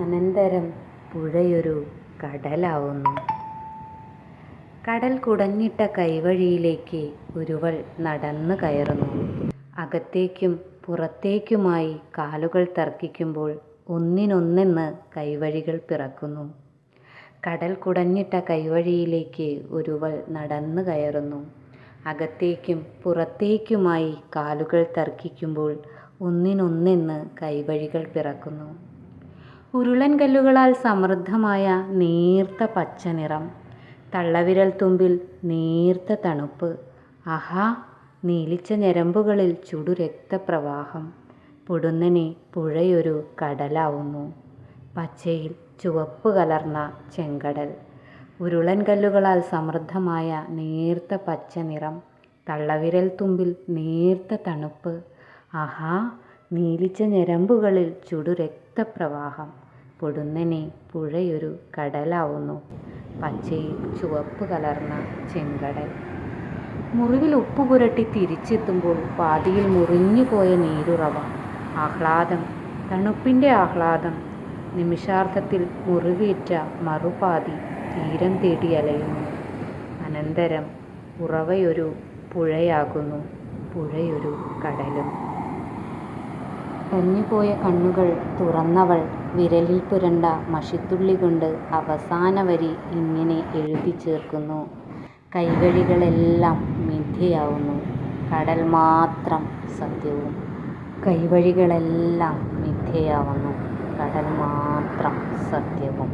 അനന്തരം പുഴയൊരു കടലാവുന്നു. കടൽ കുടഞ്ഞിട്ട കൈവഴിയിലേക്ക് ഒരുവൾ നടന്നു കയറുന്നു. അകത്തേക്കും പുറത്തേക്കുമായി കാലുകൾ തർക്കിക്കുമ്പോൾ ഒന്നിനൊന്നെന്ന് കൈവഴികൾ പിറക്കുന്നു. കടൽ കുടഞ്ഞിട്ട കൈവഴിയിലേക്ക് ഒരുവൾ നടന്നു കയറുന്നു. അകത്തേക്കും പുറത്തേക്കുമായി കാലുകൾ തർക്കിക്കുമ്പോൾ ഒന്നിനൊന്നെന്ന് കൈവഴികൾ പിറക്കുന്നു. ഉരുളൻ കല്ലുകളാൽ സമൃദ്ധമായ നീർത്ത പച്ച നിറം തള്ളവിരൽ തുമ്പിൽ നീർത്ത തണുപ്പ്. ആഹാ നീലിച്ച ഞരമ്പുകളിൽ ചുടുരക്തപ്രവാഹം. പൊടുന്നനെ പുഴയൊരു കടലാവുന്നു. പച്ചയിൽ ചുവപ്പ് കലർന്ന ചെങ്കടൽ. ഉരുളൻ കല്ലുകളാൽ സമൃദ്ധമായ നീർത്ത പച്ച നിറം തള്ളവിരൽ തുമ്പിൽ നീർത്ത തണുപ്പ്. ആഹാ നീലിച്ച ഞരമ്പുകളിൽ ചുടുരക്തപ്രവാഹം പൊടുന്നനെ പുഴയൊരു കടലാവുന്നു. പച്ചയിൽ ചുവപ്പ് കലർന്ന ചെങ്കടൽ. മുറിവിൽ ഉപ്പ് പുരട്ടി തിരിച്ചെത്തുമ്പോൾ പാതിയിൽ മുറിഞ്ഞുപോയ നീരുറവ. ആഹ്ലാദം തണുപ്പിന്റെ ആഹ്ലാദം. നിമിഷാർത്ഥത്തിൽ മുറിവേറ്റ മറുപാതി തീരം തേടി അലയുന്നു. അനന്തരം ഉറവയൊരു പുഴയാകുന്നു. പുഴയൊരു കടലും. ഒഞ്ഞുപോയ കണ്ണുകൾ തുറന്നവൾ വിരലിൽ പുരണ്ട മഷിത്തുള്ളി കൊണ്ട് അവസാന വരി ഇങ്ങനെ എഴുതി ചേർക്കുന്നു. കൈവഴികളെല്ലാം മിഥ്യയാവുന്നു. കടൽ മാത്രം സത്യവും. കൈവഴികളെല്ലാം മിഥ്യയാവുന്നു. കടൽ മാത്രം സത്യവും.